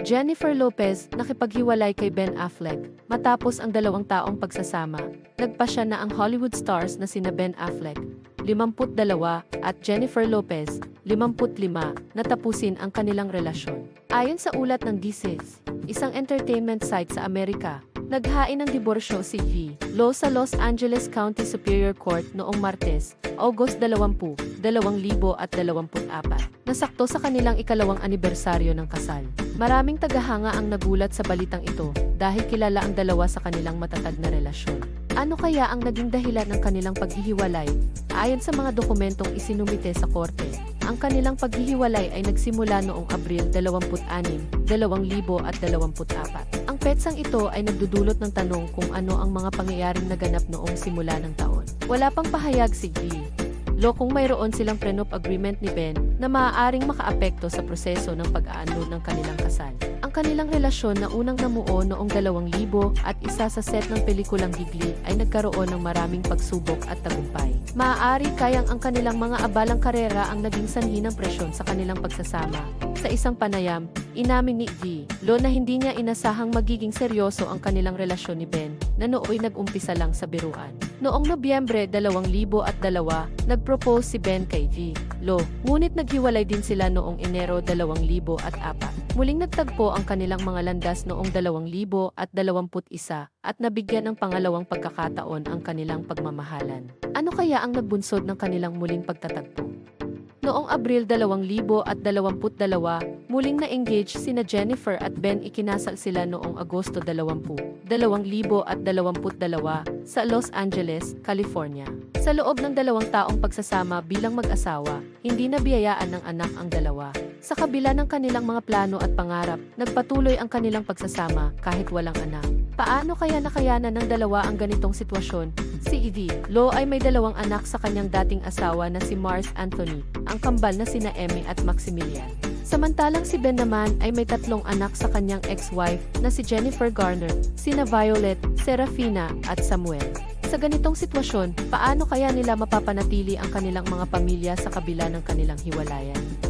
Jennifer Lopez nakipaghiwalay kay Ben Affleck matapos ang dalawang taong pagsasama. Nagpasya na ang Hollywood stars na sina Ben Affleck, 52 at Jennifer Lopez, 55 na tapusin ang kanilang relasyon. Ayon sa ulat ng Dices, isang entertainment site sa Amerika, naghain ng diborsyo si V. Lo sa Los Angeles County Superior Court noong Martes, August 20, 2024, nasakto sa kanilang ikalawang anibersaryo ng kasal. Maraming tagahanga ang nagulat sa balitang ito dahil kilala ang dalawa sa kanilang matatag na relasyon. Ano kaya ang naging dahilan ng kanilang paghihiwalay? Ayon sa mga dokumentong isinumite sa korte, ang kanilang paghihiwalay ay nagsimula noong Abril 26, 2024. Ang petsang ito ay nagdudulot ng tanong kung ano ang mga pangyayaring naganap noong simula ng taon. Wala pang pahayag si G. Lo kung mayroon silang prenup agreement ni Ben na maaaring makaapekto sa proseso ng pag-aanod ng kanilang kasal. Ang kanilang relasyon na unang namuo noong 2000 at isa sa set ng pelikulang Gigli ay nagkaroon ng maraming pagsubok at tagumpay. Maaari kayang ang kanilang mga abalang karera ang naging sanhi ng presyon sa kanilang pagsasama. Sa isang panayam, inamin ni G. Lo na hindi niya inasahang magiging seryoso ang kanilang relasyon ni Ben na nooy nag-umpisa lang sa biruan. Noong Nobyembre 2002, nag-propose si Ben kay G. Lo, ngunit naghiwalay din sila noong Enero 2004. Muling nagtagpo ang kanilang mga landas noong 2021 at nabigyan ng pangalawang pagkakataon ang kanilang pagmamahalan. Ano kaya ang nagbunsod ng kanilang muling pagtatagpo? Noong Abril 2022, muling na-engage sina Jennifer at Ben ikinasal sila noong Agosto 20, 2022 sa Los Angeles, California. Sa loob ng dalawang taong pagsasama bilang mag-asawa, hindi nabiyayaan ng anak ang dalawa. Sa kabila ng kanilang mga plano at pangarap, nagpatuloy ang kanilang pagsasama kahit walang anak. Paano kaya nakayanan ng dalawa ang ganitong sitwasyon? Si Evie, Lo ay may dalawang anak sa kanyang dating asawa na si Mars Anthony, ang kambal na sina Emmy at Maximilian. Samantalang si Ben naman ay may tatlong anak sa kanyang ex-wife na si Jennifer Garner, sina Violet, Serafina at Samuel. Sa ganitong sitwasyon, paano kaya nila mapapanatili ang kanilang mga pamilya sa kabila ng kanilang hiwalayan?